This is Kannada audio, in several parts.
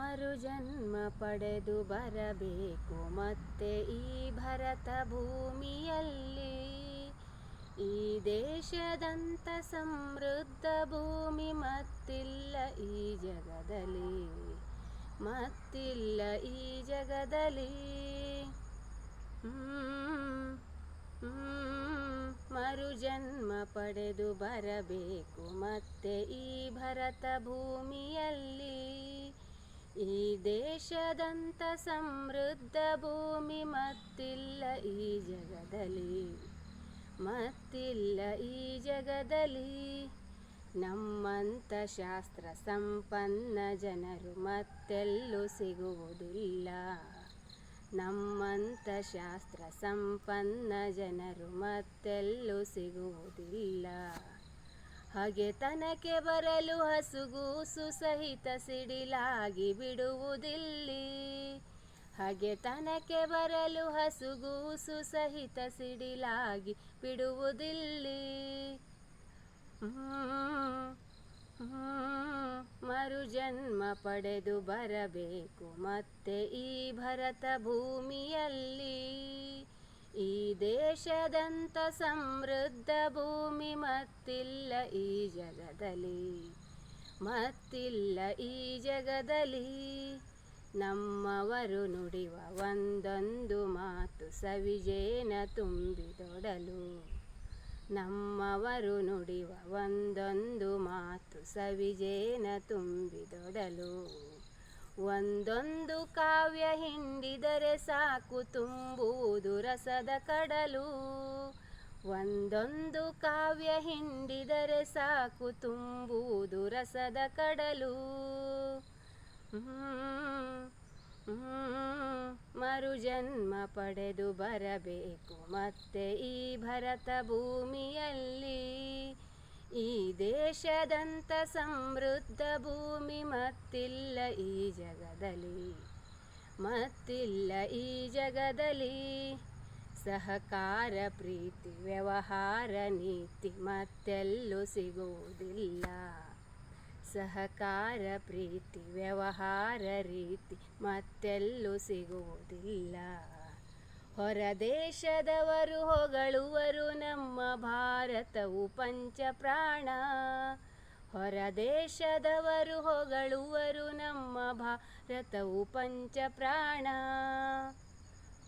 ಮರುಜನ್ಮ ಪಡೆದು ಬರಬೇಕು ಮತ್ತೆ ಈ ಭರತ ಭೂಮಿಯಲ್ಲಿ. ಈ ದೇಶದಂತ ಸಮೃದ್ಧ ಭೂಮಿ ಮತ್ತಿಲ್ಲ ಈ ಜಗದಲ್ಲಿ, ಮತ್ತಿಲ್ಲ ಈ ಜಗದಲ್ಲಿ. ಮರುಜನ್ಮ ಪಡೆದು ಬರಬೇಕು ಮತ್ತೆ ಈ ಭರತ ಭೂಮಿಯಲ್ಲಿ. ಈ ದೇಶದಂತ ಸಮೃದ್ಧ ಭೂಮಿ ಮತ್ತಿಲ್ಲ ಈ ಜಗದಲ್ಲಿ. ಮತ್ತಿಲ್ಲ ಈ ಜಗದಲ್ಲಿ. ನಮ್ಮಂತ ಶಾಸ್ತ್ರ ಸಂಪನ್ನ ಜನರು ಮತ್ತೆಲ್ಲೂ ಸಿಗುವುದಿಲ್ಲ. ನಮ್ಮಂತ ಶಾಸ್ತ್ರ ಸಂಪನ್ನ ಜನರು ಮತ್ತೆಲ್ಲೂ ಸಿಗುವುದಿಲ್ಲ. ಹಾಗೆ ತನಕೆ ಬರಲು ಹಸುಗೂಸು ಸಹಿತ ಸಿಡಿಲಾಗಿ ಬಿಡುವುದಿಲ್ಲಿ. ಹಾಗೆ ತನಕೆ ಬರಲು ಹಸುಗೂಸು ಸಹಿತ ಸಿಡಿಲಾಗಿ ಬಿಡುವುದಿಲ್ಲಿ. ಜನ್ಮ ಮರುಜನ್ಮ ಪಡೆದು ಬರಬೇಕು ಮತ್ತೆ ಈ ಭರತ ಭೂಮಿಯಲ್ಲಿ. ಈ ದೇಶದಂತ ಸಮೃದ್ಧ ಭೂಮಿ ಮತ್ತಿಲ್ಲ ಈ ಜಗದಲ್ಲಿ. ಮತ್ತಿಲ್ಲ ಈ ಜಗದಲ್ಲಿ. ನಮ್ಮವರು ನುಡಿವ ಒಂದೊಂದು ಮಾತು ಸವಿಜೇನ ತುಂಬಿದೊಡಲು. ನಮ್ಮವರು ನುಡಿವ ಒಂದೊಂದು ಮಾತು ಸವಿಜೇನ ತುಂಬಿದೊಡಲು. ಒಂದೊಂದು ಕಾವ್ಯ ಹಿಂಡಿದರೆ ಸಾಕು ತುಂಬುವುದು ರಸದ ಕಡಲು. ಒಂದೊಂದು ಕಾವ್ಯ ಹಿಂಡಿದರೆ ಸಾಕು ತುಂಬುವುದು ರಸದ ಕಡಲು. ಮರುಜನ್ಮ ಪಡೆದು ಬರಬೇಕು ಮತ್ತೆ ಈ ಭರತ ಭೂಮಿಯಲ್ಲಿ. ದೇಶದಂತ ಸಮೃದ್ಧ ಭೂಮಿ ಮತ್ತಿಲ್ಲ ಈ ಜಗದಲ್ಲಿ. ಮತ್ತಿಲ್ಲ ಈ ಜಗದಲ್ಲಿ ಸಹಕಾರ, ಪ್ರೀತಿ, ವ್ಯವಹಾರ, ನೀತಿ ಮತ್ತೆಲ್ಲೂ ಸಿಗುವುದಿಲ್ಲ. ಸಹಕಾರ, ಪ್ರೀತಿ, ವ್ಯವಹಾರ, ರೀತಿ ಮತ್ತೆಲ್ಲೂ ಸಿಗುವುದಿಲ್ಲ. ಹೊರ ದೇಶದವರು ಹೊಗಳುವರು ನಮ್ಮ ಭಾರತವು ಪಂಚ ಪ್ರಾಣ ಹೊರದೇಶದವರು ಹೊಗಳುವರು ನಮ್ಮ ಭಾರತವು ಪಂಚ ಪ್ರಾಣ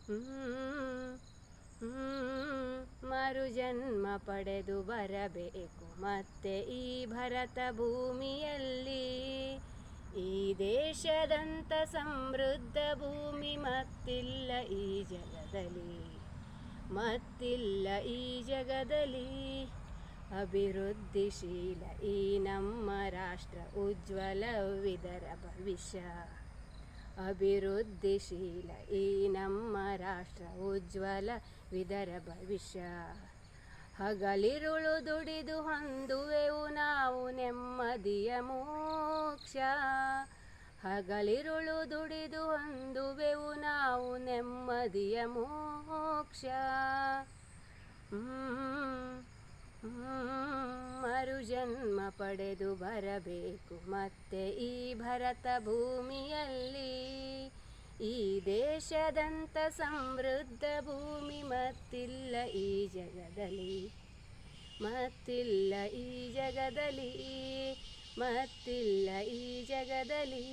ಹ್ಮ್, ಹ್ಮ್, ಮರುಜನ್ಮ ಪಡೆದು ಬರಬೇಕು ಮತ್ತೆ ಈ ಭರತ ಭೂಮಿಯಲ್ಲಿ. ಈ ದೇಶದಂತ ಸಮೃದ್ಧ ಭೂಮಿ ಮತ್ತಿಲ್ಲ ಈ ಜಗದಲ್ಲಿ, ಮತ್ತಿಲ್ಲ ಈ ಜಗದಲ್ಲಿ. ಅಭಿವೃದ್ಧಿಶೀಲ ಈ ನಮ್ಮ ರಾಷ್ಟ್ರ ಉಜ್ವಲವಿದರ ಭವಿಷ್ಯ. ಅಭಿವೃದ್ಧಿಶೀಲ ಈ ನಮ್ಮ ರಾಷ್ಟ್ರ ಉಜ್ವಲ ವಿದರ ಭವಿಷ್ಯ. ಹಗಲಿರುಳು ದುಡಿದು ಹೊಂದುವೆವು ನಾವು ನೆಮ್ಮದಿಯ ಮೋಕ್ಷ ಹಗಲಿರುಳು ದುಡಿದು ಹೊಂದುವೆವು ನಾವು ನೆಮ್ಮದಿಯ ಮೋಕ್ಷ. ಮರುಜನ್ಮ ಪಡೆದು ಬರಬೇಕು ಮತ್ತೆ ಈ ಭರತ ಭೂಮಿಯಲ್ಲಿ. ಈ ದೇಶದಂತ ಸಮೃದ್ಧ ಭೂಮಿ ಮತ್ತಿಲ್ಲ ಈ ಜಗದಲ್ಲಿ, ಮತ್ತಿಲ್ಲ ಈ ಜಗದಲ್ಲಿ. ಮತ್ತಿಲ್ಲ ಈ ಜಗದಲ್ಲಿ.